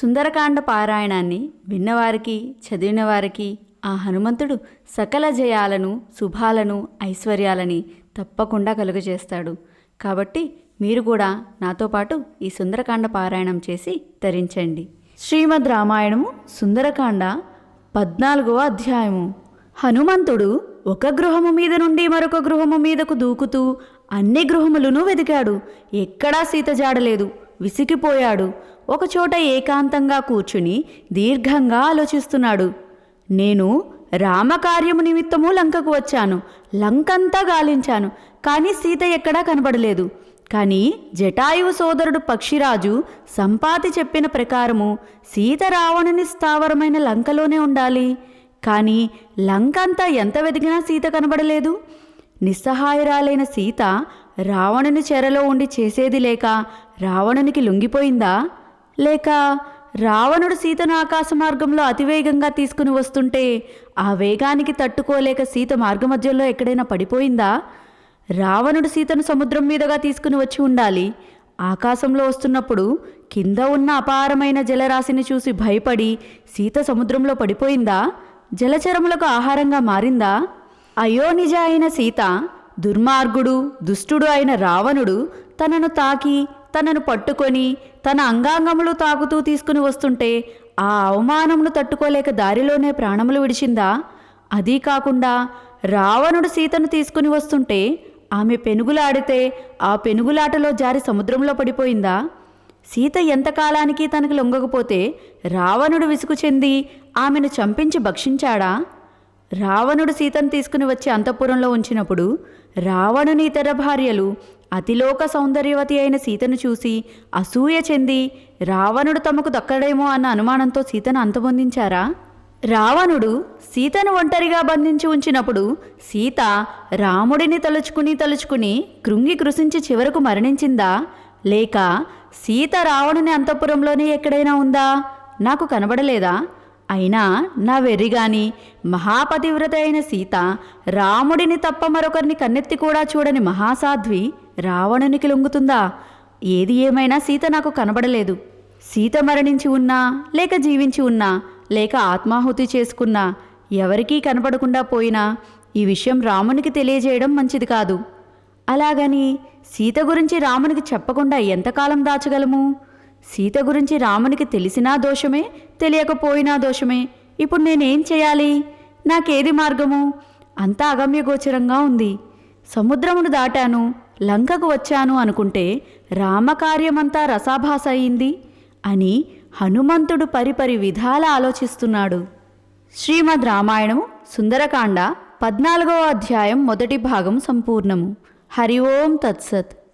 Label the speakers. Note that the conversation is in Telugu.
Speaker 1: సుందరకాండ పారాయణాన్ని విన్నవారికి చదివిన వారికి ఆ హనుమంతుడు సకల జయాలను శుభాలను ఐశ్వర్యాలని తప్పకుండా కలుగజేస్తాడు. కాబట్టి మీరు కూడా నాతో పాటు ఈ సుందరకాండ పారాయణం చేసి తరించండి. శ్రీమద్ రామాయణము సుందరకాండ పద్నాలుగవ అధ్యాయము. హనుమంతుడు ఒక గృహము మీద నుండి మరొక గృహము మీదకు దూకుతూ అన్ని గృహములను వెతికాడు. ఎక్కడా సీత జాడలేదు. విసిగిపోయాడు. ఒకచోట ఏకాంతంగా కూర్చుని దీర్ఘంగా ఆలోచిస్తున్నాడు. నేను రామకార్యము నిమిత్తము లంకకు వచ్చాను. లంకంతా గాలించాను. కానీ సీత ఎక్కడా కనబడలేదు. కానీ జటాయువు సోదరుడు పక్షిరాజు సంపాతి చెప్పిన ప్రకారము సీత రావణుని స్థావరమైన లంకలోనే ఉండాలి. కానీ లంకంతా ఎంత వెతికినా సీత కనబడలేదు. నిస్సహాయరాలైన సీత రావణుని చెరలో ఉండి చేసేది లేక రావణునికి లొంగిపోయిందా? లేక రావణుడు సీతను ఆకాశ మార్గంలో అతివేగంగా తీసుకుని వస్తుంటే ఆ వేగానికి తట్టుకోలేక సీత మార్గమధ్యంలో ఎక్కడైనా పడిపోయిందా? రావణుడు సీతను సముద్రం మీదుగా తీసుకుని వచ్చి ఉండాలి. ఆకాశంలో వస్తున్నప్పుడు కింద ఉన్న అపారమైన జలరాశిని చూసి భయపడి సీత సముద్రంలో పడిపోయిందా? జలచరములకు ఆహారంగా మారిందా? అయోనిజ అయిన సీత దుర్మార్గుడు దుష్టుడు అయిన రావణుడు తనను తాకి తనను పట్టుకొని తన అంగాంగములు తాకుతూ తీసుకుని వస్తుంటే ఆ అవమానమును తట్టుకోలేక దారిలోనే ప్రాణములు విడిచిందా? అదీ కాకుండా రావణుడు సీతను తీసుకుని వస్తుంటే ఆమె పెనుగులాడితే ఆ పెనుగులాటలో జారి సముద్రంలో పడిపోయిందా? సీత ఎంతకాలానికి తనకు లొంగకపోతే రావణుడు విసుగు చెంది ఆమెను చంపించి భక్షించాడా? రావణుడు సీతను తీసుకుని వచ్చి అంతఃపురంలో ఉంచినప్పుడు రావణుని ఇతర భార్యలు అతిలోక సౌందర్యవతి అయిన సీతను చూసి అసూయ చెంది రావణుడు తమకు దక్కడేమో అన్న అనుమానంతో సీతను అంతమొందించారా? రావణుడు సీతను ఒంటరిగా బంధించి ఉంచినప్పుడు సీత రాముడిని తలుచుకుని తలుచుకుని కృంగి కృషించి చివరకు మరణించిందా? లేక సీత రావణుని అంతఃపురంలోనే ఎక్కడైనా ఉందా? నాకు కనబడలేదా? అయినా నా వెర్రిగాని మహాపతివ్రత అయిన సీత రాముడిని తప్ప మరొకరిని కన్నెత్తి కూడా చూడని మహాసాధ్వి రావణునికి లొంగుతుందా? ఏది ఏమైనా సీత నాకు కనబడలేదు. సీత మరణించి ఉన్నా లేక జీవించి ఉన్నా లేక ఆత్మాహుతి చేసుకున్నా ఎవరికీ కనపడకుండా పోయినా ఈ విషయం రామునికి తెలియజేయడం మంచిది కాదు. అలాగని సీత గురించి రామునికి చెప్పకుండా ఎంతకాలం దాచగలము? సీత గురించి రామునికి తెలిసినా దోషమే తెలియకపోయినా దోషమే. ఇప్పుడు నేనేం చేయాలి? నాకేది మార్గము? అంతా అగమ్యగోచరంగా ఉంది. సముద్రమును దాటాను లంకకు వచ్చాను అనుకుంటే రామకార్యమంతా రసాభాస అయింది అని హనుమంతుడు పరిపరి విధాల ఆలోచిస్తున్నాడు. శ్రీమద్ రామాయణము సుందరకాండ పద్నాలుగవ అధ్యాయం మొదటి భాగం సంపూర్ణము. హరి ఓం తత్సత్.